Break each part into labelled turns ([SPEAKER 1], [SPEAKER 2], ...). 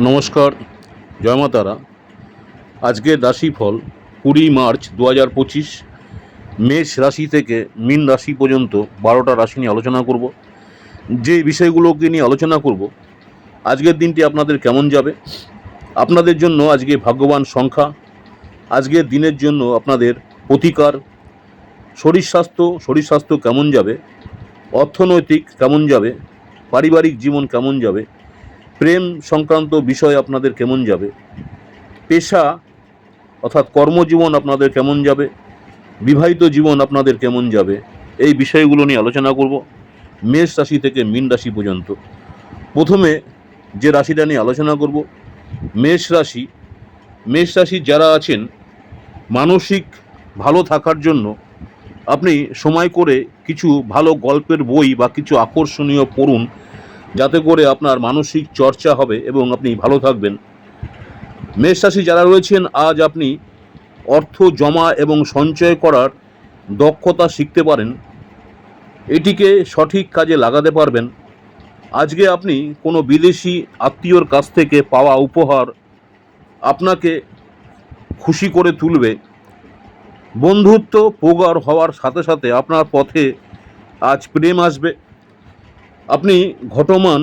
[SPEAKER 1] নমস্কার, জয় মা তারা আজকের রাশিফল কুড়ি মার্চ দু হাজার পঁচিশ, মেষ রাশি থেকে মীন রাশি পর্যন্ত বারোটা রাশি নিয়ে আলোচনা করব। যে বিষয়গুলোকে নিয়ে আলোচনা করব, আজকের দিনটি আপনাদের কেমন যাবে? আপনাদের জন্য আজকে ভাগ্যবান সংখ্যা আজকের দিনের জন্য আপনাদের প্রতিকার, শরীর স্বাস্থ্য শরীর স্বাস্থ্য কেমন যাবে, অর্থনৈতিক কেমন যাবে, পারিবারিক জীবন কেমন যাবে প্রেম সংক্রান্ত বিষয় আপনাদের কেমন যাবে? পেশা অর্থাৎ কর্মজীবন আপনাদের কেমন যাবে? বিবাহিত জীবন আপনাদের কেমন যাবে? এই বিষয়গুলো নিয়ে আলোচনা করব। মেষ রাশি থেকে মীন রাশি পর্যন্ত। প্রথমে যে রাশিটা নিয়ে আলোচনা করব, মেষ রাশি। মেষ রাশি যারা আছেন, মানসিক ভালো থাকার জন্য আপনি সময় করে কিছু ভালো গল্পের বই বা কিছু আকর্ষণীয় পড়ুন। যাতে করে আপনার মানসিক চর্চা হবে এবং আপনি ভালো থাকবেন। মেষ রাশি যারা রয়েছেন, আজ আপনি অর্থ জমা এবং সঞ্চয় করার দক্ষতা শিখতে পারেন। এটিকে সঠিক কাজে লাগাতে পারবেন। আজকে আপনি কোনো বিদেশি আত্মীয়র কাছ থেকে পাওয়া উপহার আপনাকে খুশি করে তুলবে। বন্ধুত্ব প্রগাঢ় হওয়ার সাথে সাথে আপনার পথে আজ প্রেম আসবে। আপনি ঘটমান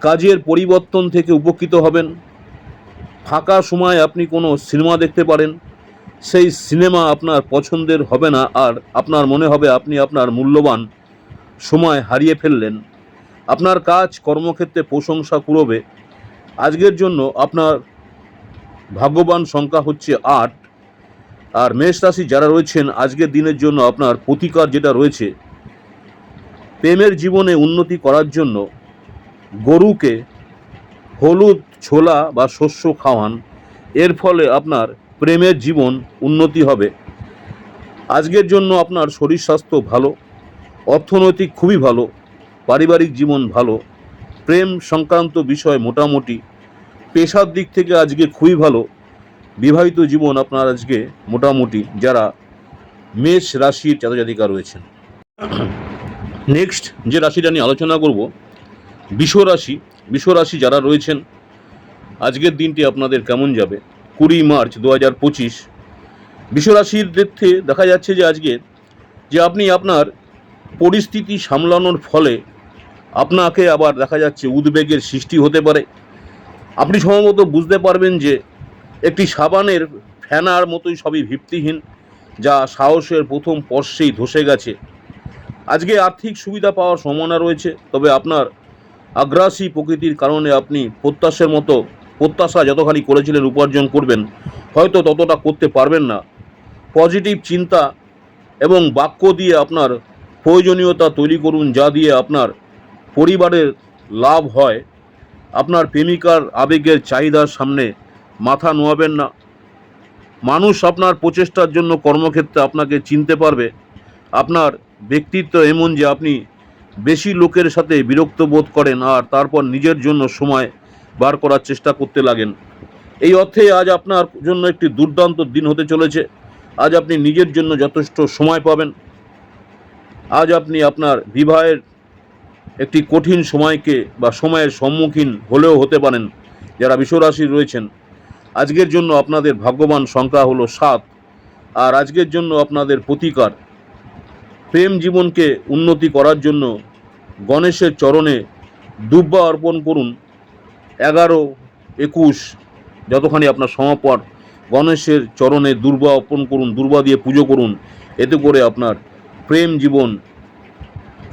[SPEAKER 1] কাজের পরিবর্তন থেকে উপকৃত হবেন। ফাঁকা সময় আপনি কোনো সিনেমা দেখতে পারেন। সেই সিনেমা আপনার পছন্দের হবে না আর আপনার মনে হবে আপনি আপনার মূল্যবান সময় হারিয়ে ফেললেন। আপনার কাজ, কর্মক্ষেত্রে প্রশংসা কুড়বে। আজকের জন্য আপনার ভাগ্যবান সংখ্যা হচ্ছে আট। আর মেষ রাশি যারা রয়েছেন, আজকের দিনের জন্য আপনার প্রতিকার যেটা রয়েছে প্রেমের জীবনে উন্নতি করার জন্য গরুকে হলুদ ছোলা বা শস্য খাওয়ান। এর ফলে আপনার প্রেমের জীবন উন্নতি হবে। আজকের জন্য আপনার শরীর স্বাস্থ্য ভালো, অর্থনৈতিক খুবই ভালো, পারিবারিক জীবন ভালো, প্রেম সংক্রান্ত বিষয় মোটামুটি, পেশার দিক থেকে আজকে খুবই ভালো। বিবাহিত জীবন আপনার আজকে মোটামুটি যারা মেষ রাশির জাতজাতিকা রয়েছেন। নেক্সট যে রাশিটা নিয়ে আলোচনা করব বিষ রাশি বিষ রাশি যারা রয়েছেন, আজকের দিনটি আপনাদের কেমন যাবে? কুড়ি মার্চ দু হাজার পঁচিশ বিষ রাশির দেখতে দেখা যাচ্ছে যে আজকে, যে আপনি আপনার পরিস্থিতি সামলানোর ফলে আপনাকে আবার দেখা যাচ্ছে উদ্বেগের সৃষ্টি হতে পারে। আপনি সম্ভবত বুঝতে পারবেন যে একটি সাবানের ফ্যানার মতোই সবই ভিত্তিহীন, যা সাহসের প্রথম পর্শেই ধসে গেছে। আজকে আর্থিক সুবিধা পাওয়ার সম্ভাবনা রয়েছে, তবে আপনার আগ্রাসী প্রকৃতির কারণে আপনি প্রত্যাশার মতো, প্রত্যাশা যতখানি করেছিলেন উপার্জন করবেন, হয়তো ততটা করতে পারবেন না। পজিটিভ চিন্তা এবং বাক্য দিয়ে আপনার প্রয়োজনীয়তা তৈরি করুন, যা দিয়ে আপনার পরিবারের লাভ হয়। আপনার প্রেমিকার আবেগের চাহিদার সামনে মাথা নোয়াবেন না। মানুষ আপনার প্রচেষ্টার জন্য কর্মক্ষেত্রে আপনাকে চিনতে পারবে। আপনার ব্যক্তিত্ব এমন যে আপনি বেশি লোকের সাথে বিরক্ত বোধ করেন আর তারপর নিজের জন্য সময় বার করার চেষ্টা করতে লাগেন। এই অর্থে আজ আপনার জন্য একটি দুর্দান্ত দিন হতে চলেছে। আজ আপনি নিজের জন্য যথেষ্ট সময় পাবেন। আজ আপনি আপনার বিবাহের একটি কঠিন সময়কে বা সময়ের সম্মুখীন হলেও হতে পারেন, যারা বিশ্বরাশি রয়েছেন। আজকের জন্য আপনাদের ভাগ্যবান সংখ্যা হলো সাত, আর আজকের জন্য আপনাদের প্রতিকার প্রেম জীবনকে উন্নতি করার জন্য গণেশের চরণে দুব্বা অর্পণ করুন। এগারো একুশ, যতখানি আপনার সমাপর গণেশের চরণে দুর্বা অর্পণ করুন, দুর্বা দিয়ে পুজো করুন। এতে করে আপনার প্রেম জীবন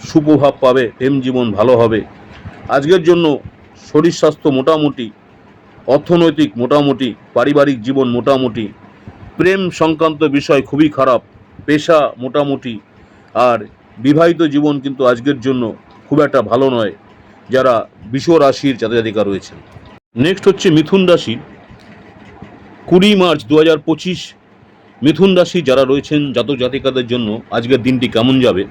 [SPEAKER 1] সুপ্রভাব পাবে, প্রেম জীবন ভালো হবে। আজকের জন্য শরীর স্বাস্থ্য মোটামুটি, অর্থনৈতিক মোটামুটি, পারিবারিক জীবন মোটামুটি। প্রেম সংক্রান্ত বিষয় খুবই খারাপ, পেশা মোটামুটি আর বিবাহিত জীবন কিন্তু আজকের জন্য খুব একটা ভালো নয়, যারা বিষ রাশির জাতজাতিকা রয়েছেন। নেক্সট হচ্ছে মিথুন রাশি। কুড়ি মার্চ দু হাজার পঁচিশ, মিথুন রাশি যারা রয়েছেন জাতক জাতিকাদের জন্য আজকের দিনটি কেমন যাবে?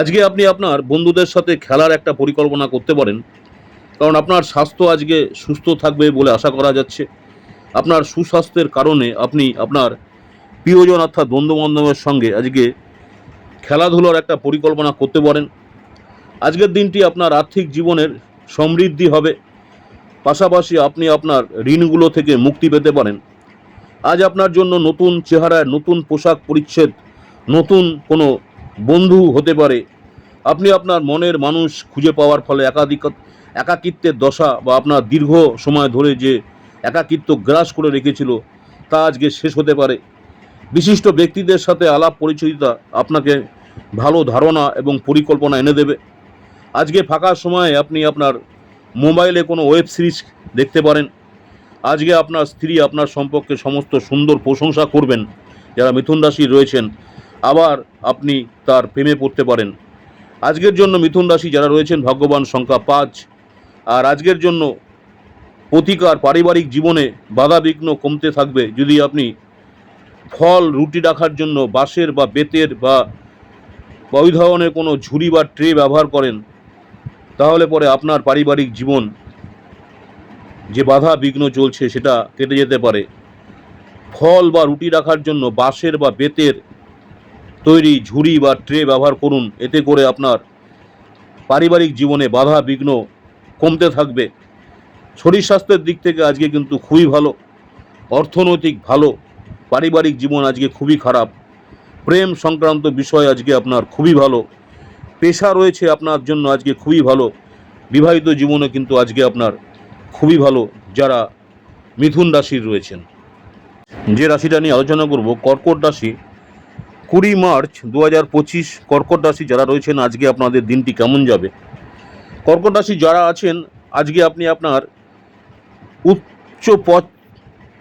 [SPEAKER 1] আজকে আপনি আপনার বন্ধুদের সাথে খেলার একটা পরিকল্পনা করতে পারেন, কারণ আপনার স্বাস্থ্য আজকে সুস্থ থাকবে বলে আশা করা যাচ্ছে। আপনার সুস্বাস্থ্যের কারণে আপনি আপনার প্রিয়জন অর্থাৎ বন্ধুবান্ধবের সঙ্গে আজকে খেলাধুলার একটা পরিকল্পনা করতে পারেন। আজকের দিনটি আপনার আর্থিক জীবনের সমৃদ্ধি হবে। পাশাপাশি আপনি আপনার ঋণগুলো থেকে মুক্তি পেতে পারেন। আজ আপনার জন্য নতুন চেহারায় নতুন পোশাক পরিচ্ছেদ, নতুন কোনো বন্ধু হতে পারে। আপনি আপনার মনের মানুষ খুঁজে পাওয়ার ফলে একাধিক একাকিত্বের দশা বা আপনার দীর্ঘ সময় ধরে যে একাকিত্ব গ্রাস করে রেখেছিল, তা আজকে শেষ হতে পারে। বিশিষ্ট ব্যক্তিদের সাথে আলাপ পরিচয়তা আপনাকে ভালো ধারণা এবং পরিকল্পনা এনে দেবে। আজকে ফাঁকা সময়ে আপনি আপনার মোবাইলে কোনো ওয়েব সিরিজ দেখতে পারেন। আজকে আপনার স্ত্রী আপনার সম্পর্কে সমস্ত সুন্দর প্রশংসা করবেন, যারা মিথুন রাশি রয়েছেন। আবার আপনি তার প্রেমে পড়তে পারেন। আজকের জন্য মিথুন রাশি যারা রয়েছেন, ভাগ্যবান সংখ্যা পাঁচ। আর আজকের জন্য প্রতিকার পারিবারিক জীবনে বাধা বিঘ্ন কমতে থাকবে। যদি আপনি ফল, রুটি রাখার জন্য বাঁশের বা বেতের বা বা ওই ধরনের কোনো ঝুড়ি বা ট্রে ব্যবহার করেন, তাহলে পরে আপনার পারিবারিক জীবন যে বাধা বিঘ্ন চলছে সেটা কেটে যেতে পারে। ফল বা রুটি রাখার জন্য বাঁশের বা বেতের তৈরি ঝুড়ি বা ট্রে ব্যবহার করুন, এতে করে আপনার পারিবারিক জীবনে বাধা বিঘ্ন কমতে থাকবে। শরীর স্বাস্থ্যের দিক থেকে আজকে কিন্তু খুবই ভালো, অর্থনৈতিক ভালো, পারিবারিক জীবন আজকে খুবই খারাপ। প্রেম সংক্রান্ত বিষয় আজকে আপনার খুবই ভালো। পেশা রয়েছে আপনার জন্য আজকে খুবই ভালো। বিবাহিত জীবনে কিন্তু আজকে আপনার খুবই ভালো, যারা মিথুন রাশির রয়েছেন। যে রাশিটা নিয়ে আলোচনা করব, কর্কট রাশি, কুড়ি মার্চ দু হাজার পঁচিশ কর্কট রাশি যারা রয়েছেন, আজকে আপনাদের দিনটি কেমন যাবে? কর্কট রাশি যারা আছেন, আজকে আপনি আপনার উচ্চ পথ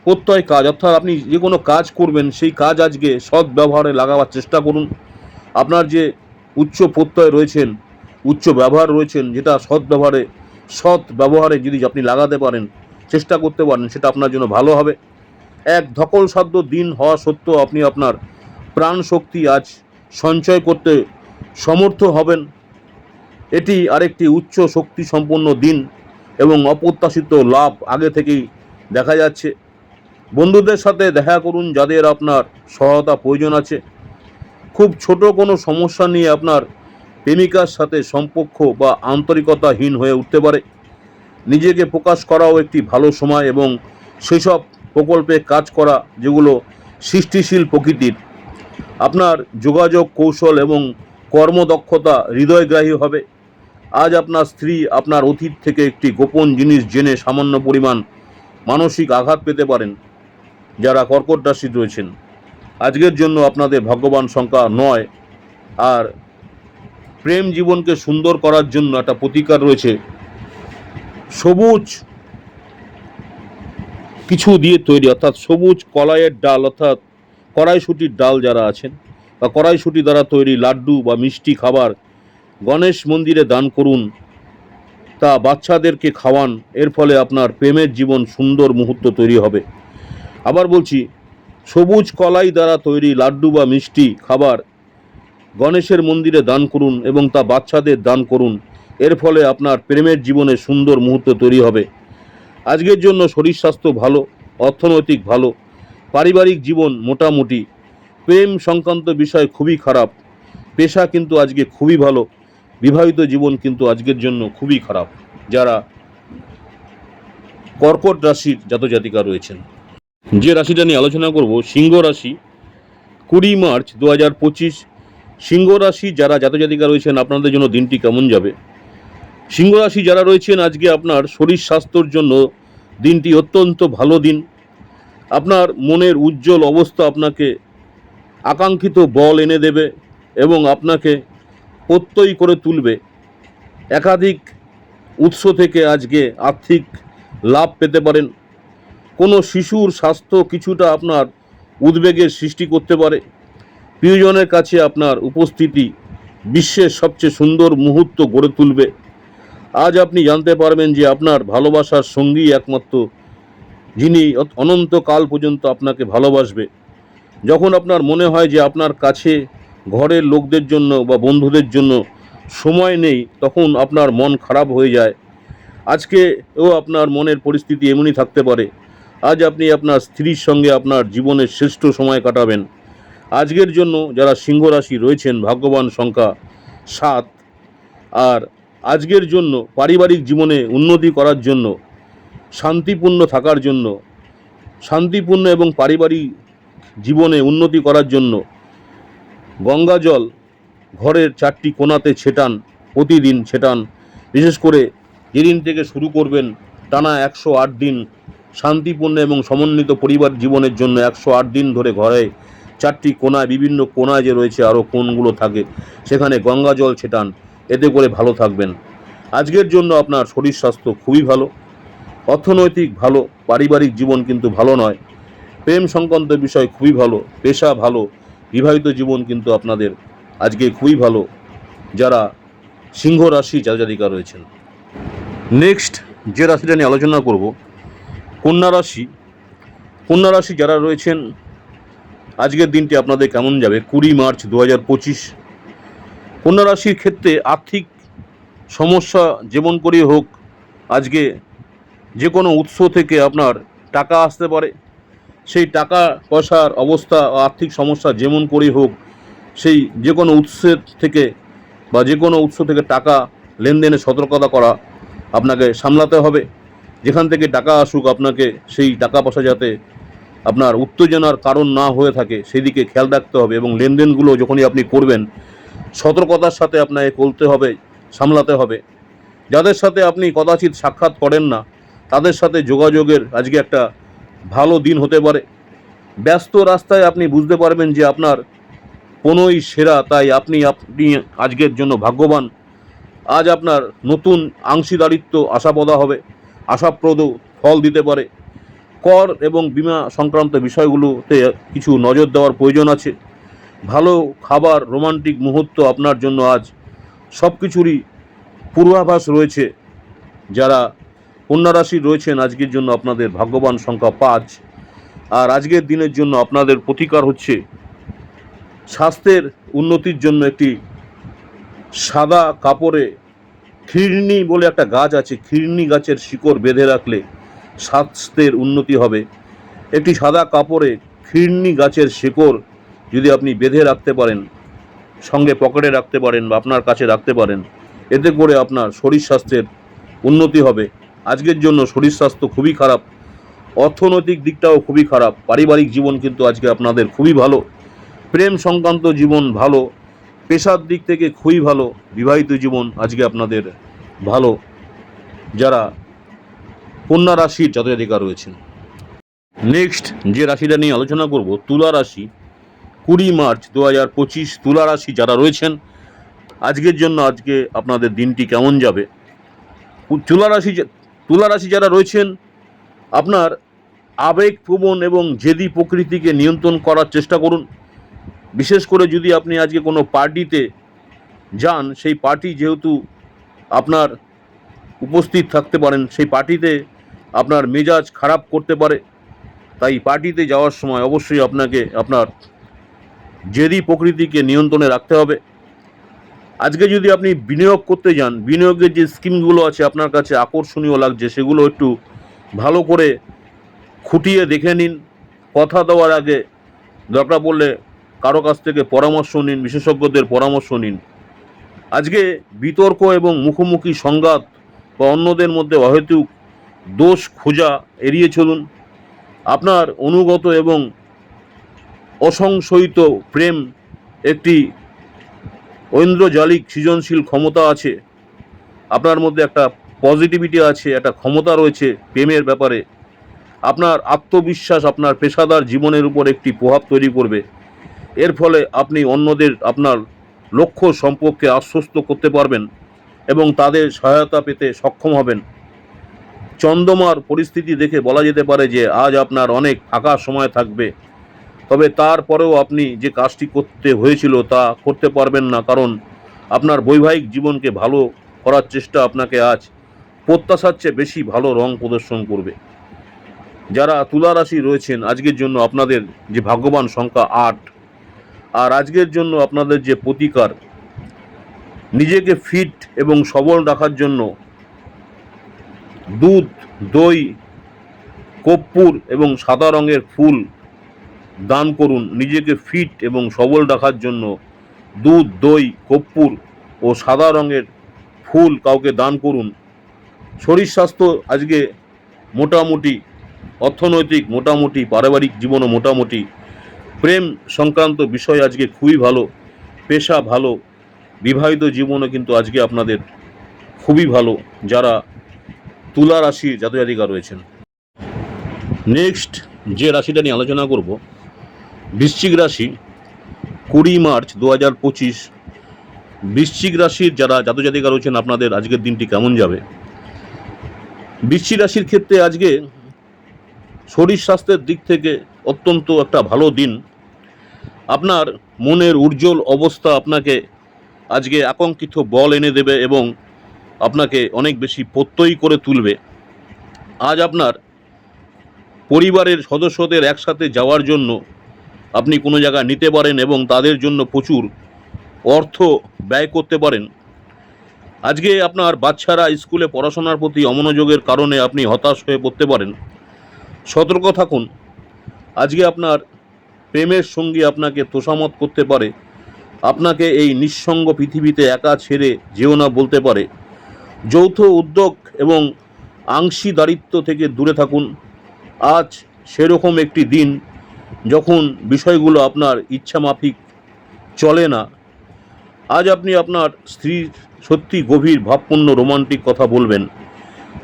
[SPEAKER 1] প্রত্যয় কাজ, অর্থাৎ আপনি যে কোনো কাজ করবেন, সেই কাজ আজকে সৎ ব্যবহারে লাগাবার চেষ্টা করুন। আপনার যে উচ্চ প্রত্যয় রয়েছেন, উচ্চ ব্যবহার রয়েছেন, যেটা সৎ ব্যবহারে সৎ ব্যবহারে যদি আপনি লাগাতে পারেন, চেষ্টা করতে পারেন, সেটা আপনার জন্য ভালো হবে। এক ধকল সাধ্য দিন হওয়া সত্ত্বেও আপনি আপনার প্রাণ শক্তি আজ সঞ্চয় করতে সমর্থ হবেন। এটি আরেকটি উচ্চ শক্তি সম্পন্ন দিন এবং অপ্রত্যাশিত লাভ আগে থেকেই দেখা যাচ্ছে। বন্ধুদের সাথে দেখা করুন যাদের আপনার সহায়তা প্রয়োজন আছে। খুব ছোট কোনো সমস্যা নিয়ে আপনার প্রেমিকার সাথে সম্পর্ক বা আন্তরিকতাহীন হয়ে উঠতে পারে। নিজেকে প্রকাশ করাও একটি ভালো সময় এবং সেসব প্রকল্পে কাজ করা যেগুলো সৃষ্টিশীল প্রকৃতির। আপনার যোগাযোগ কৌশল এবং কর্মদক্ষতা হৃদয়গ্রাহী হবে। আজ আপনার স্ত্রী আপনার অতীত থেকে একটি গোপন জিনিস জেনে সামান্য পরিমাণ মানসিক আঘাত পেতে পারেন। যারা কর্কট রাশি রয়েছেন আজকের জন্য আপনাদের ভাগ্যবান সংখ্যা নয়। আর প্রেম জীবনকে সুন্দর করার জন্য একটা প্রতিকার রয়েছে। সবুজ কিছু দিয়ে তৈরি, অর্থাৎ সবুজ কলাইয়ের ডাল, অর্থাৎ কড়াইশুটির ডাল যারা আছেন বা কড়াইশুটি দ্বারা তৈরি লাড্ডু বা মিষ্টি খাবার গণেশ মন্দিরে দান করুন, তা বাচ্চাদেরকে খাওয়ান, এর ফলে আপনার প্রেমের জীবন সুন্দর মুহূর্ত তৈরি হবে। আবার বলছি, সবুজ কলাই দ্বারা তৈরি লাড্ডু বা মিষ্টি খাবার গণেশের মন্দিরে দান করুন এবং তা বাচ্চাদের দান করুন। এর ফলে আপনার প্রেমের জীবনে সুন্দর মুহূর্ত তৈরি হবে। আজকের জন্য শরীর স্বাস্থ্য ভালো, অর্থনৈতিক ভালো, পারিবারিক জীবন মোটামুটি। প্রেম সংক্রান্ত বিষয় খুবই খারাপ। পেশা কিন্তু আজকে খুবই ভালো। বিবাহিত জীবন কিন্তু আজকের জন্য খুবই খারাপ। যারা কর্কট রাশির জাতজাতিকা রয়েছেন। যে রাশিটা নিয়ে আলোচনা করব, সিংহ রাশি, কুড়ি মার্চ দু হাজার পঁচিশ। সিংহ রাশি যারা জাতজাতিকা রয়েছেন, আপনাদের জন্য দিনটি কেমন যাবে? সিংহ রাশি যারা রয়েছেন, আজকে আপনার শরীর স্বাস্থ্যর জন্য দিনটি অত্যন্ত ভালো দিন। আপনার মনের উজ্জ্বল অবস্থা আপনাকে আকাঙ্ক্ষিত বল এনে দেবে এবং আপনাকে প্রত্যয়ী করে তুলবে। একাধিক উৎস থেকে আজকে আর্থিক লাভ পেতে পারেন। কোনো শিশুর স্বাস্থ্য কিছুটা আপনার উদ্বেগের সৃষ্টি করতে পারে। প্রিয়জনের কাছে আপনার উপস্থিতি বিশ্বের সবচেয়ে সুন্দর মুহূর্ত গড়ে তুলবে। আজ আপনি জানতে পারবেন যে আপনার ভালোবাসার সঙ্গী একমাত্র যিনি অনন্তকাল পর্যন্ত আপনাকে ভালোবাসবে। যখন আপনার মনে হয় যে আপনার কাছে ঘরের লোকদের জন্য বা বন্ধুদের জন্য সময় নেই, তখন আপনার মন খারাপ হয়ে যায়। আজকে ও আপনার মনের পরিস্থিতি এমনই থাকতে পারে। আজ আপনি আপনার স্ত্রীর সঙ্গে আপনার জীবনের শ্রেষ্ঠ সময় কাটাবেন। আজকের জন্য যারা সিংহ রাশি রয়েছেন, ভাগ্যবান সংখ্যা সাত। আর আজকের জন্য পারিবারিক জীবনে উন্নতি করার জন্য, শান্তিপূর্ণ থাকার জন্য, শান্তিপূর্ণ এবং পারিবারিক জীবনে উন্নতি করার জন্য গঙ্গা জল ঘরের চারটি কোণাতে ছেটান, প্রতিদিন ছেটান। বিশেষ করে যেদিন থেকে শুরু করবেন, টানা একশো আট দিন শান্তিপূর্ণ এবং সমন্বিত পরিবার জীবনের জন্য একশো আট দিন ধরে ঘরে চারটি কোনায়, বিভিন্ন কোনায় যে রয়েছে আরও কোনগুলো থাকে, সেখানে গঙ্গা জল ছেটান। এতে করে ভালো থাকবেন। আজকের জন্য আপনার শরীর স্বাস্থ্য খুবই ভালো। অর্থনৈতিক ভালো, পারিবারিক জীবন কিন্তু ভালো নয়। প্রেম সংক্রান্ত বিষয় খুবই ভালো, পেশা ভালো, বিবাহিত জীবন কিন্তু আপনাদের আজকে খুবই ভালো। যারা সিংহ রাশি জাতজাতিকা রয়েছেন। নেক্সট যে রাশিটা নিয়ে আলোচনা করব কন্যা রাশি কন্যা রাশি যারা রয়েছেন, আজকের দিনটি আপনাদের কেমন যাবে? কুড়ি মার্চ দু হাজার পঁচিশ। কন্যা রাশির ক্ষেত্রে আর্থিক সমস্যা যেমন করেই হোক, আজকে যে কোনো উৎস থেকে আপনার টাকা আসতে পারে। সেই টাকা পয়সার অবস্থা আর্থিক সমস্যা যেমন করেই হোক, সেই যে কোনো উৎসের থেকে বা যে কোনো উৎস থেকে টাকা লেনদেনে সতর্কতা করা আপনাকে সামলাতে হবে। যেখান থেকে টাকা আসুক আপনাকে, সেই টাকা পয়সা যাতে আপনার উত্তেজনার কারণ না হয়ে থাকে, সেদিকে খেয়াল রাখতে হবে এবং লেনদেনগুলো যখনই আপনি করবেন, সতর্কতার সাথে আপনাকে করতে হবে, সামলাতে হবে। যাদের সাথে আপনি কদাচিৎ সাক্ষাৎ করেন না, তাদের সাথে যোগাযোগের আজকে একটা ভালো দিন হতে পারে। ব্যস্ত রাস্তায় আপনি বুঝতে পারবেন যে আপনার কোনোই সেরা, তাই আপনি আপনি আজকের জন্য ভাগ্যবান। আজ আপনার নতুন অংশীদারিত্ব আশাপদা হবে। আশাপ্রদ ফল দিতে পারে। কর এবং বিমা সংক্রান্ত বিষয়গুলোতে কিছু নজর দেওয়ার প্রয়োজন আছে। ভালো খাবার, রোমান্টিক মুহূর্ত আপনার জন্য আজ সব কিছুরই পূর্বাভাস রয়েছে। যারা কন্যা রাশি রয়েছেন, আজকের জন্য আপনাদের ভাগ্যবান সংখ্যা পাঁচ। আর আজকের দিনের জন্য আপনাদের প্রতিকার হচ্ছে স্বাস্থ্যের উন্নতির জন্য একটি সাদা কাপড়ে খিরনি বলে একটা গাছ আছে খিরনি গাছের শিকড় বেঁধে রাখলে স্বাস্থ্যের উন্নতি হবে। একটি সাদা কাপড়ে খিরনি গাছের শিকড় যদি আপনি বেঁধে রাখতে পারেন, সঙ্গে পকেটে রাখতে পারেন বা আপনার কাছে রাখতে পারেন, এতে করে আপনার শরীর স্বাস্থ্যের উন্নতি হবে। আজকের জন্য শরীর স্বাস্থ্য খুবই খারাপ, অর্থনৈতিক দিকটাও খুবই খারাপ, পারিবারিক জীবন কিন্তু আজকে আপনাদের খুবই ভালো, প্রেম সংক্রান্ত জীবন ভালো পেশার দিক থেকে খুবই ভালো, বিবাহিত জীবন আজকে আপনাদের ভালো, যারা কন্যা রাশির জাতজাতিকা রয়েছেন। নেক্সট যে রাশিটা নিয়ে আলোচনা করব, তুলা রাশি, কুড়ি মার্চ দু হাজার পঁচিশ তুলা রাশি যারা রয়েছেন, আজকের জন্য আজকে আপনাদের দিনটি কেমন যাবে? তুলা রাশি তুলা রাশি যারা রয়েছেন, আপনার আবেগ আবেগপ্রবণ এবং জেদি প্রকৃতিকে নিয়ন্ত্রণ করার চেষ্টা করুন। বিশেষ করে যদি আপনি আজকে কোনো পার্টিতে যান, সেই পার্টি যেহেতু আপনার উপস্থিত থাকতে পারেন, সেই পার্টিতে আপনার মেজাজ খারাপ করতে পারে, তাই পার্টিতে যাওয়ার সময় অবশ্যই আপনাকে, আপনার জেদি প্রকৃতিকে নিয়ন্ত্রণে রাখতে হবে। আজকে যদি আপনি বিনিয়োগ করতে যান, বিনিয়োগের যে স্কিমগুলো আছে আপনার কাছে আকর্ষণীয় লাগছে, সেগুলো একটু ভালো করে খুঁটিয়ে দেখে নিন। কথা দেওয়ার আগে দরকার পড়লে কারও কাছ থেকে পরামর্শ নিন, বিশেষজ্ঞদের পরামর্শ নিন। আজকে বিতর্ক এবং মুখোমুখি সংঘাত বা অন্যদের মধ্যে অহেতুক দোষ খোঁজা এড়িয়ে চলুন। আপনার অনুগত এবং অসংশয়িত প্রেম একটি ঐন্দ্রজালিক সৃজনশীল ক্ষমতা আছে। আপনার মধ্যে একটা পজিটিভিটি আছে, একটা ক্ষমতা রয়েছে প্রেমের ব্যাপারে। আপনার আত্মবিশ্বাস আপনার পেশাদার জীবনের উপর একটি প্রভাব তৈরি করবে। এর ফলে আপনি অন্যদের আপনার লক্ষ্য সম্পর্কে আশ্বস্ত করতে পারবেন এবং তাদের সহায়তা পেতে সক্ষম হবেন। চন্দ্রমার পরিস্থিতি দেখে বলা যেতে পারে যে আজ আপনার অনেক ফাঁকা সময় থাকবে। তবে তারপরেও আপনি যে কাজটি করতে হয়েছিল তা করতে পারবেন না কারণ আপনার বৈবাহিক জীবনকে ভালো করার চেষ্টা আপনাকে আজ প্রত্যাশার চেয়ে বেশি ভালো রং প্রদর্শন করবে। যারা তুলা রাশি রয়েছেন, আজকের জন্য আপনাদের যে ভাগ্যবান সংখ্যা আট আর আজকের জন্য আপনাদের যে প্রতিকার, নিজেকে ফিট এবং সবল রাখার জন্য দুধ, দই, কর্পূর এবং সাদা রঙের ফুল দান করুন, নিজেকে ফিট এবং সবল রাখার জন্য দুধ, দই, কর্পূর ও সাদা রঙের ফুল কাউকে দান করুন। শরীর স্বাস্থ্য আজকে মোটামুটি অর্থনৈতিক মোটামুটি, পারিবারিক জীবনও মোটামুটি প্রেম সংক্রান্ত বিষয় আজকে খুবই ভালো, পেশা ভালো, বিবাহিত জীবনও কিন্তু আজকে আপনাদের খুবই ভালো, যারা তুলা রাশির জাতজাতিকা রয়েছেন। নেক্সট যে রাশিটা নিয়ে আলোচনা করব, বৃশ্চিক রাশি কুড়ি মার্চ দু হাজার পঁচিশ। বৃশ্চিক রাশির যারা জাতজাতিকা রয়েছেন, আপনাদের আজকের দিনটি কেমন যাবে? বৃশ্চিক রাশির ক্ষেত্রে আজকে শরীর স্বাস্থ্যের দিক থেকে অত্যন্ত একটা ভালো দিন। আপনার মনের উজ্জ্বল অবস্থা আপনাকে আজকে আকাঙ্ক্ষিত বল এনে দেবে এবং আপনাকে অনেক বেশি প্রত্যয়ী করে তুলবে। আজ আপনার পরিবারের সদস্যদের একসাথে যাওয়ার জন্য আপনি কোনো জায়গায় নিতে পারেন এবং তাদের জন্য প্রচুর অর্থ ব্যয় করতে পারেন। আজকে আপনার বাচ্চারা স্কুলে পড়াশোনার প্রতি অমনোযোগের কারণে আপনি হতাশ হয়ে পড়তে পারেন। সতর্ক থাকুন। আজকে আপনার প্রেমের সঙ্গী আপনাকে তোষামত করতে পারে। আপনাকে এই নিঃসঙ্গ পৃথিবীতে একা ছেড়ে যেও না বলতে পারে। যৌথ উদ্যোগ এবং আংশীদারিত্ব থেকে দূরে থাকুন। আজ সেরকম একটি দিন যখন বিষয়গুলো আপনার ইচ্ছামাফিক চলে না। আজ আপনি আপনার স্ত্রীর সত্যি গভীর ভাবপূর্ণ রোমান্টিক কথা বলবেন।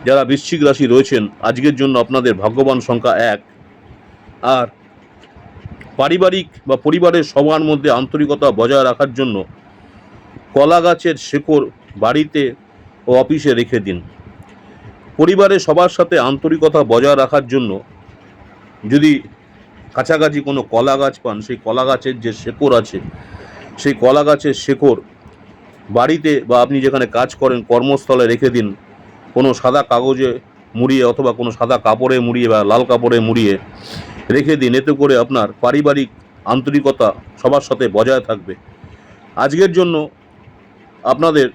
[SPEAKER 1] যারা বৃশ্চিক রাশি রয়েছেন, আজকের জন্য আপনাদের ভাগ্যবান সংখ্যা এক। আর পারিবারিক বা পরিবারের সবার মধ্যে আন্তরিকতা বজায় রাখার জন্য কলা গাছের শেকড় বাড়িতে ও অফিসে রেখে দিন। পরিবারের সবার সাথে আন্তরিকতা বজায় রাখার জন্য যদি কাছাকাছি কোনো কলা গাছ পান, সেই কলা গাছের যে শেকড় আছে, সেই কলা গাছের শেকড় বাড়িতে বা আপনি যেখানে কাজ করেন, কর্মস্থলে রেখে দিন। কোনো সাদা কাগজে মুড়িয়ে অথবা কোনো সাদা কাপড়ে মুড়িয়ে বা লাল কাপড়ে মুড়িয়ে রেখে দিন। এতে করে আপনার পারিবারিক আন্তরিকতা সবার সাথে বজায় থাকবে। আজকের জন্য আপনাদের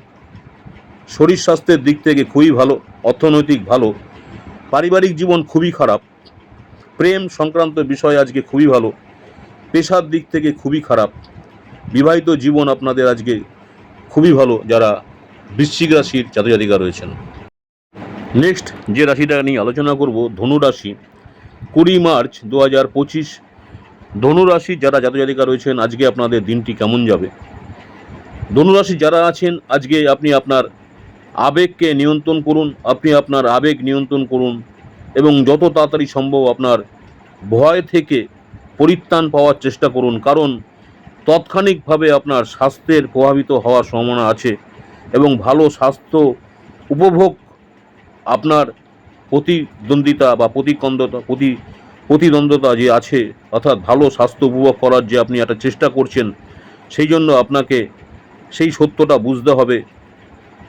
[SPEAKER 1] শরীর স্বাস্থ্যের দিক থেকে খুবই ভালো, অর্থনৈতিক ভালো, পারিবারিক জীবন খুবই খারাপ, প্রেম সংক্রান্ত বিষয় আজকে খুবই ভালো, পেশার দিক থেকে খুবই খারাপ, বিবাহিত জীবন আপনাদের আজকে খুবই ভালো যারা বৃশ্চিক রাশির জাতজাতিকা রয়েছেন। নেক্সট যে রাশিটা নিয়ে আলোচনা করব, ধনু রাশি, কুড়ি মার্চ দু হাজার পঁচিশ ধনুরাশি যারা জাতজাতিকা রয়েছেন, আজকে আপনাদের দিনটি কেমন যাবে? ধনুরাশি যারা আছেন, আজকে আপনি আপনার আবেগকে নিয়ন্ত্রণ করুন, আপনি আপনার আবেগ নিয়ন্ত্রণ করুন এবং যত তাড়াতাড়ি সম্ভব আপনার ভয় থেকে পরিত্রাণ পাওয়ার চেষ্টা করুন, কারণ তাৎক্ষণিকভাবে আপনার স্বাস্থ্যের প্রভাবিত হওয়ার সম্ভাবনা আছে এবং ভালো স্বাস্থ্য উপভোগ আপনার প্রতিদ্বন্দ্বিতা বা প্রতিকন্দতা, প্রতি, প্রতিদ্বন্দ্বতা যে আছে, অর্থাৎ ভালো স্বাস্থ্য উপভোগ করার যে আপনি একটা চেষ্টা করছেন, সেই জন্য আপনাকে সেই সত্যটা বুঝতে হবে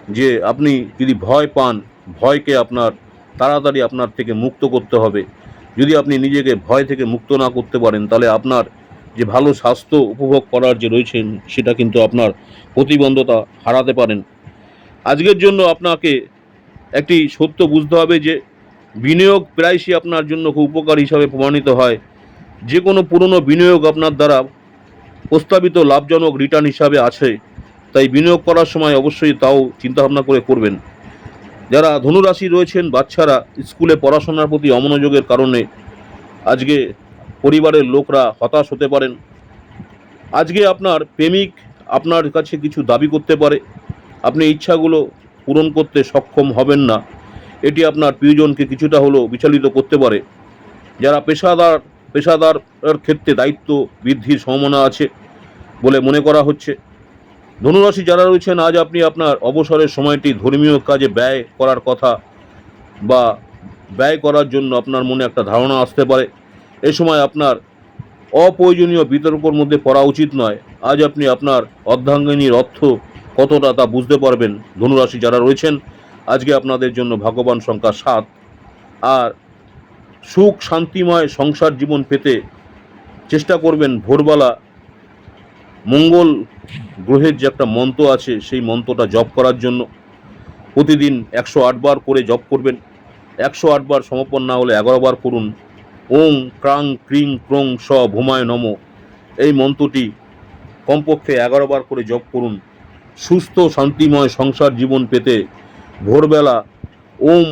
[SPEAKER 1] যে আপনি যদি ভয় পান, ভয়কে আপনার, তাড়াতাড়ি আপনার থেকে মুক্ত করতে হবে। যদি আপনি নিজেকে ভয় থেকে মুক্ত না করতে পারেন, তাহলে আপনার যে ভালো স্বাস্থ্য উপভোগ করার যে রয়েছেন, সেটা কিন্তু আপনার প্রতিবন্ধতা হারাতে পারেন। আজকের জন্য আপনাকে একটি সত্য বুঝতে হবে যে বিনিয়োগ প্রায়শই আপনার জন্য খুব উপকার হিসাবে প্রমাণিত হয়। যে কোনো পুরনো বিনিয়োগ আপনার দ্বারা প্রস্তাবিত লাভজনক রিটার্ন হিসাবে আছে। তাই বিনিয়োগ করার সময় অবশ্যই তাও চিন্তাভাবনা করে করবেন। যারা ধনুরাশি রয়েছেন, বাচ্চারা স্কুলে পড়াশোনার প্রতি অমনোযোগের কারণে আজকে পরিবারের লোকরা হতাশ হতে পারেন। আজকে আপনার প্রেমিক আপনার কাছে কিছু দাবি করতে পারে। আপনি ইচ্ছাগুলো পূরণ করতে সক্ষম হবেন না, এটি আপনার প্রিয়জনকে কিছুটা হলেও বিচলিত করতে পারে। যারা পেশাদার পেশাদার ক্ষেত্রে দায়িত্ব বৃদ্ধির সম্ভাবনা আছে বলে মনে করা হচ্ছে। ধনুরাশি যারা রয়েছেন, আজ আপনি আপনার অবসরের সময়টি ধর্মীয় কাজে ব্যয় করার কথা বা ব্যয় করার জন্য আপনার মনে একটা ধারণা আসতে পারে। এ সময় আপনার অপ্রয়োজনীয় বিতর্কর মধ্যে পড়া উচিত নয়। আজ আপনি আপনার অর্ধাঙ্গিনীর অর্থ কতটা তা বুঝতে পারবেন ধনুরাশি যারা রয়েছেন, আজকে আপনাদের জন্য ভাগ্যবান সংখ্যা সাত। আর সুখ, শান্তিময় সংসার জীবন পেতে চেষ্টা করবেন ভোরবেলা। মঙ্গল গ্রহের যে একটা মন্ত্র আছে, সেই মন্ত্রটা জপ করার জন্য। প্রতিদিন একশো আটবার করে জপ করবেন। একশো আটবার সমর্পণ না হলে এগারো বার করুন। ওং ক্রাং ক্রিং ক্রং স ভূমায় নম। এই মন্ত্রটি কমপক্ষে এগারো বার করে জপ করুন। সুস্থ, শান্তিময় সংসার জীবন পেতে ভোরবেলা ওম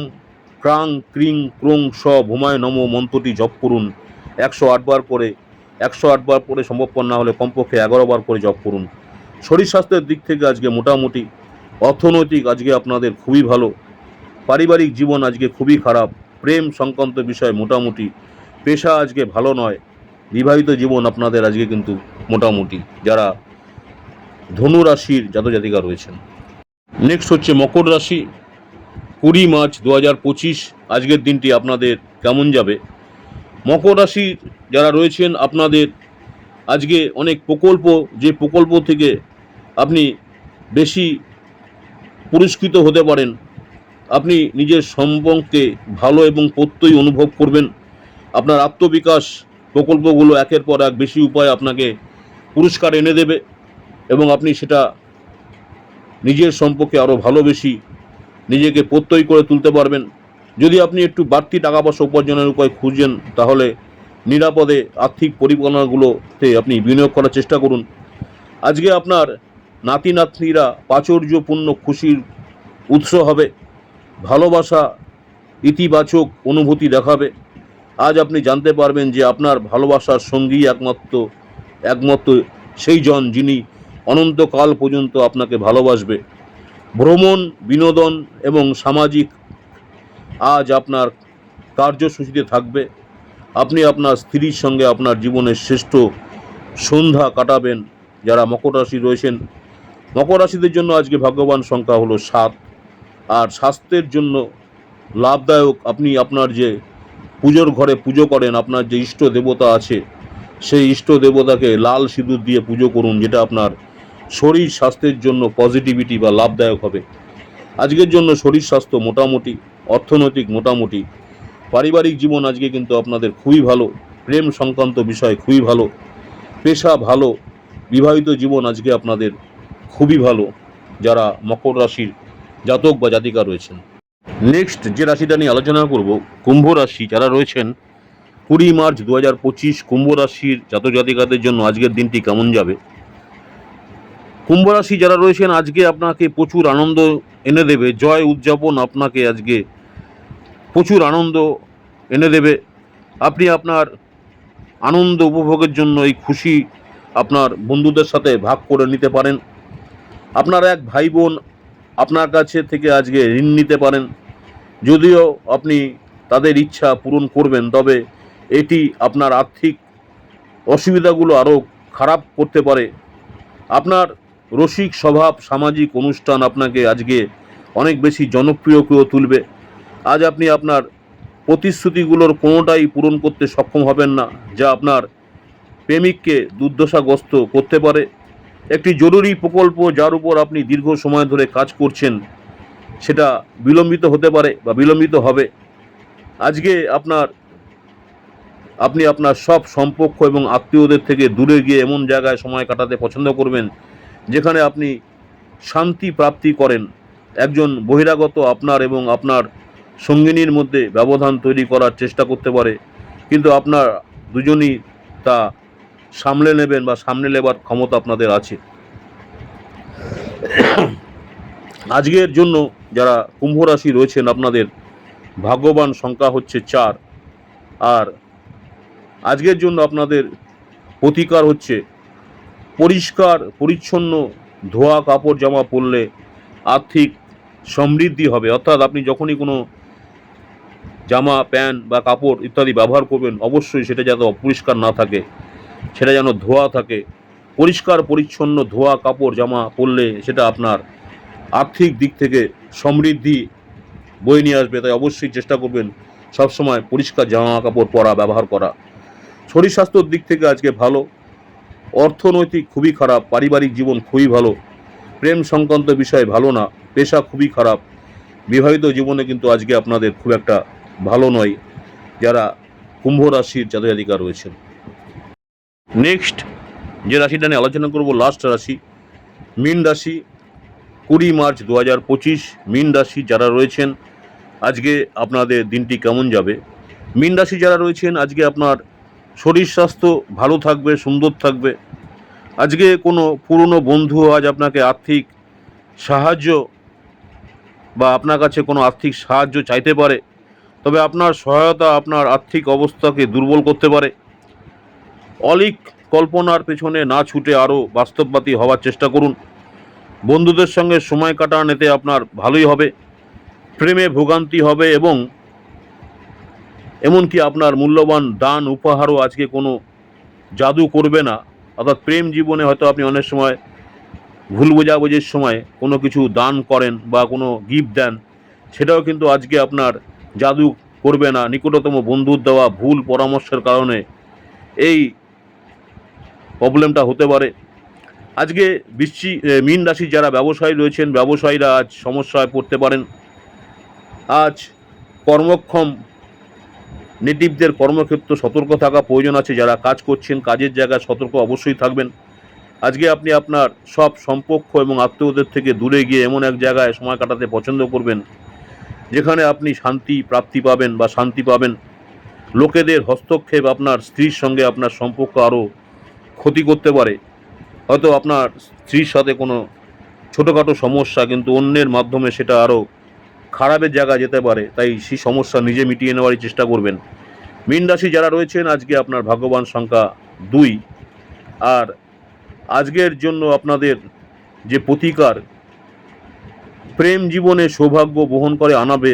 [SPEAKER 1] ক্রাং ক্রিং ক্রোং স ভুমায় নম মন্ত্রটি জপ করুন। একশো আটবার করে, একশো আটবার করে সম্ভবপর না হলে কমপক্ষে এগারো বার করে জপ করুন। শরীর স্বাস্থ্যের দিক থেকে আজকে মোটামুটি, অর্থনৈতিক আজকে আপনাদের খুবই ভালো, পারিবারিক জীবন আজকে খুবই খারাপ, প্রেম সংক্রান্ত বিষয় মোটামুটি, পেশা আজকে ভালো নয়, বিবাহিত জীবন আপনাদের আজকে কিন্তু মোটামুটি, যারা ধনু রাশির জাতজাতিকা রয়েছেন। নেক্সট হচ্ছে মকর রাশি। কুড়ি মার্চ দু হাজার পঁচিশ, আজকের দিনটি আপনাদের কেমন যাবে? মকর রাশির যারা রয়েছেন, আপনাদের আজকে অনেক প্রকল্প, যে প্রকল্প থেকে আপনি বেশি পুরস্কৃত হতে পারেন। আপনি নিজের সম্পর্কে ভালো এবং প্রত্যয়ী অনুভব করবেন। আপনার আত্মবিকাশ প্রকল্পগুলো একের পর এক বেশি উপায় আপনাকে পুরস্কার এনে দেবে। এবং আপনি সেটা নিজের সম্পর্কে আরও ভালোবেসি নিজেকে প্রত্যয় করে তুলতে পারবেন। যদি আপনি একটু বাড়তি টাকা পয়সা উপার্জনের উপায় খুঁজেন, তাহলে নিরাপদে আর্থিক পরিকল্পনাগুলোতে আপনি বিনিয়োগ করার চেষ্টা করুন। আজকে আপনার নাতি নাতনিরা প্রাচুর্যপূর্ণ খুশির উৎস হবে, ভালোবাসা, ইতিবাচক অনুভূতি দেখাবে। আজ আপনি জানতে পারবেন যে আপনার ভালোবাসার সঙ্গী একমাত্র একমাত্র সেই জন যিনি অনন্তকাল পর্যন্ত আপনাকে ভালোবাসবে। ভ্রমণ, বিনোদন এবং সামাজিক আজ আপনার কার্যসূচিতে থাকবে। আপনি আপনার স্ত্রীর সঙ্গে আপনার জীবনের শ্রেষ্ঠ সন্ধ্যা কাটাবেন, যারা মকর রাশি রয়েছেন। মকর রাশিদের জন্য আজকে ভাগ্যবান সংখ্যা হলো সাত। আর স্বাস্থ্যের জন্য লাভদায়ক আপনি আপনার যে পুজোর ঘরে পুজো করেন, আপনার যে ইষ্ট দেবতা আছে, সেই ইষ্ট দেবতাকে লাল সিঁদুর দিয়ে পুজো করুন, যেটা আপনার শরীর স্বাস্থ্যের জন্য পজিটিভিটি বা লাভদায়ক হবে। আজকের জন্য শরীর স্বাস্থ্য মোটামুটি, অর্থনৈতিক মোটামুটি। পারিবারিক জীবন আজকে কিন্তু আপনাদের খুবই ভালো, প্রেম সংক্রান্ত বিষয় খুবই ভালো। পেশা ভালো, বিবাহিত জীবন আজকে আপনাদের খুবই ভালো, যারা মকর রাশির জাতক বা জাতিকা রয়েছেন। নেক্সট যে রাশিটা নিয়ে আলোচনা করব, কুম্ভ রাশি যারা রয়েছেন, কুড়ি মার্চ দু হাজার পঁচিশ কুম্ভ রাশির জাতক জাতিকাদের জন্য আজকের দিনটি কেমন যাবে? কুম্ভ রাশি যারা রয়েছেন, আজকে আপনাকে প্রচুর আনন্দ এনে দেবে। জয় উদযাপন আপনাকে আজকে প্রচুর আনন্দ এনে দেবে। আপনি আপনার আনন্দ উপভোগের জন্য এই খুশি আপনার বন্ধুদের সাথে ভাগ করে নিতে পারেন। আপনার এক ভাই বোন আপনার কাছে থেকে আজকে ঋণ নিতে পারেন। যদিও আপনি তাদের ইচ্ছা পূরণ করবেন, তবে এটি আপনার আর্থিক অসুবিধাগুলো আরও খারাপ করতে পারে। আপনার রসিক স্বভাব, সামাজিক অনুষ্ঠান আপনাকে আজকে অনেক বেশি জনপ্রিয় করে তুলবে। আজ আপনি আপনার প্রতিশ্রুতিগুলোর কোনোটাই পূরণ করতে সক্ষম হবেন না, যা আপনার প্রেমিককে দুর্দশাগ্রস্ত করতে পারে। একটি জরুরি প্রকল্প যার উপর আপনি দীর্ঘ সময় ধরে কাজ করছেন, সেটা বিলম্বিত হতে পারে বা বিলম্বিত হবে। আজকে আপনার, আপনি আপনার সব সম্পর্ক এবং আত্মীয়দের থেকে দূরে গিয়ে এমন জায়গায় সময় কাটাতে পছন্দ করবেন যেখানে আপনি শান্তি প্রাপ্তি করেন, একজন বহিরাগত আপনার এবং আপনার সঙ্গিনীর মধ্যে ব্যবধান তৈরি করার চেষ্টা করতে পারে, কিন্তু আপনার দুজনই তা সামলে নেবেন বা সামনে নেবার ক্ষমতা আপনাদের আছে। আজকের জন্য যারা কুম্ভ রাশি রয়েছেন, আপনাদের ভাগ্যবান সংখ্যা হচ্ছে চার। আর আজকের জন্য আপনাদের প্রতিকার হচ্ছে পরিষ্কার, পরিচ্ছন্ন ধোয়া কাপড় জামা পরলে আর্থিক সমৃদ্ধি হবে। অর্থাৎ আপনি যখনই কোনো জামা, প্যান্ট বা কাপড় ইত্যাদি ব্যবহার করবেন, অবশ্যই সেটা যাতে অপরিষ্কার না থাকে, সেটা যেন ধোয়া থাকে। পরিষ্কার, পরিচ্ছন্ন ধোয়া কাপড় জামা পরলে সেটা আপনার আর্থিক দিক থেকে সমৃদ্ধি বয়ে নিয়ে আসবে। তাই অবশ্যই চেষ্টা করবেন সবসময় পরিষ্কার জামা কাপড় পরা, ব্যবহার করা। শরীর স্বাস্থ্যর দিক থেকে আজকে ভালো। অর্থনৈতিক খুবই খারাপ, পারিবারিক জীবন খুবই ভালো, প্রেম সংক্রান্ত বিষয় ভালো না, পেশা খুবই খারাপ। বিবাহিত জীবনে কিন্তু আজকে আপনাদের খুব একটা ভালো নয়, যারা কুম্ভ রাশির জাতজাতিকা রয়েছেন। নেক্সট যে রাশিটা নিয়ে আলোচনা করব লাস্ট রাশি, মীন রাশি, কুড়ি মার্চ দু হাজার পঁচিশ, মীন রাশি যারা রয়েছেন, আজকে আপনাদের দিনটি কেমন যাবে? মীন রাশি যারা রয়েছেন, আজকে আপনার শরীর স্বাস্থ্য ভালো থাকবে, সুন্দর থাকবে। আজকে কোনো পুরনো বন্ধু আজ আপনাকে আর্থিক সাহায্য বা আপনার কাছে কোনো আর্থিক সাহায্য চাইতে পারে, তবে আপনার সহায়তা, আপনার আর্থিক অবস্থাকে দুর্বল করতে পারে। অলিক কল্পনার পেছনে না ছুটে আরও বাস্তববাদী হওয়ার চেষ্টা করুন। বন্ধুদের সঙ্গে সময় কাটান এতে আপনার ভালোই হবে, প্রেমে ভোগান্তি হবে এবং এমনকি আপনার মূল্যবান দান, উপহারও আজকে কোনো জাদু করবে না। অর্থাৎ প্রেম জীবনে হয়তো আপনি অনেক সময় ভুল বোঝাবুঝির সময় কোনো কিছু দান করেন বা কোনো গিফট দেন, সেটাও কিন্তু আজকে আপনার জাদু করবে না। নিকটতম বন্ধুর দেওয়া ভুল পরামর্শের কারণে এই প্রবলেমটা হতে পারে। আজকে বৃষ্টি মীন রাশি যারা ব্যবসায়ী রয়েছেন, ব্যবসায়ীরা আজ সমস্যায় পড়তে পারেন। আজ কর্মক্ষম নেটিভদের কর্মক্ষেত্র সতর্ক থাকা প্রয়োজন আছে। যারা কাজ করছেন, কাজের জায়গায় সতর্ক অবশ্যই থাকবেন। আজকে আপনি আপনার সব সম্পর্ক এবং আত্মীয়দের থেকে দূরে গিয়ে এমন এক জায়গায় সময় কাটাতে পছন্দ করবেন, যেখানে আপনি শান্তি, প্রাপ্তি পাবেন বা শান্তি পাবেন। লোকেদের হস্তক্ষেপ আপনার স্ত্রীর সঙ্গে আপনার সম্পর্ক আরও ক্ষতি করতে পারে। হয়তো আপনার স্ত্রীর সাথে কোনো ছোটোখাটো সমস্যা, কিন্তু অন্যের মাধ্যমে সেটা আরও খারাপের জায়গায় যেতে পারে, তাই সেই সমস্যা নিজে মিটিয়ে নেওয়ারই চেষ্টা করবেন। মীন রাশি যারা রয়েছেন, আজকে আপনার ভাগ্যবান সংখ্যা দুই। আর আজকের জন্য আপনাদের যে প্রতিকার, প্রেম জীবনে সৌভাগ্য বহন করে আনাবে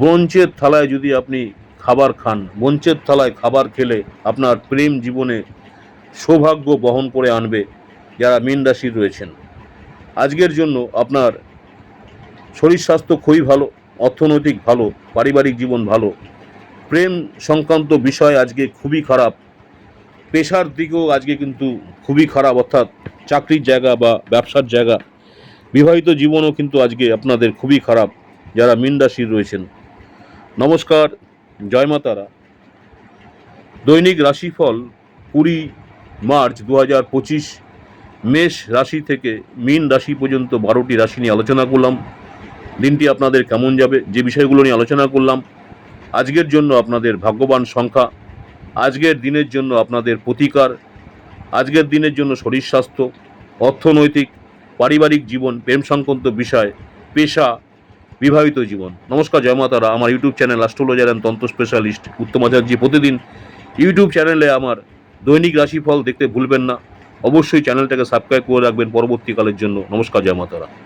[SPEAKER 1] ব্রঞ্চের থালায় যদি আপনি খাবার খান ব্রঞ্চের থালায় খাবার খেলে আপনার প্রেম জীবনে সৌভাগ্য বহন করে আনবে যারা মীন রাশির রয়েছেন। আজকের জন্য আপনার শরীর স্বাস্থ্য খুবই ভালো, অর্থনৈতিক ভালো, পারিবারিক জীবন ভালো। প্রেম সংক্রান্ত বিষয় আজকে খুবই খারাপ। পেশার দিকেও আজকে কিন্তু খুবই খারাপ, অর্থাৎ চাকরির জায়গা বা ব্যবসার জায়গা। বিবাহিত জীবনও কিন্তু আজকে আপনাদের খুবই খারাপ, যারা মীন রাশির রয়েছেন। নমস্কার, জয় মা তারা। দৈনিক রাশিফল কুড়ি মার্চ দু হাজার পঁচিশ, মেষ রাশি থেকে মীন রাশি পর্যন্ত বারোটি রাশি নিয়ে আলোচনা করলাম। দিনটি আপনাদের কেমন যাবে? যে বিষয়গুলো নিয়ে আলোচনা করলাম, আজকের জন্য আপনাদের ভাগ্যবান সংখ্যা, আজকের দিনের জন্য আপনাদের প্রতিকার, আজকের দিনের জন্য শরীর স্বাস্থ্য, অর্থনৈতিক, পারিবারিক জীবন, প্রেম সংক্রান্ত বিষয়, পেশা, বিবাহিত জীবন। নমস্কার, জয় মাতারা। আমার ইউটিউব চ্যানেল অ্যাস্ট্রোলজার অ্যান্ড তন্ত্র স্পেশালিস্ট উত্তম আচার্য প্রতিদিন। ইউটিউব চ্যানেলে আমার দৈনিক রাশিফল দেখতে ভুলবেন না। অবশ্যই চ্যানেলটাকে সাবস্ক্রাইব করে রাখবেন পরবর্তীকালের জন্য। নমস্কার, জয় মাতারা।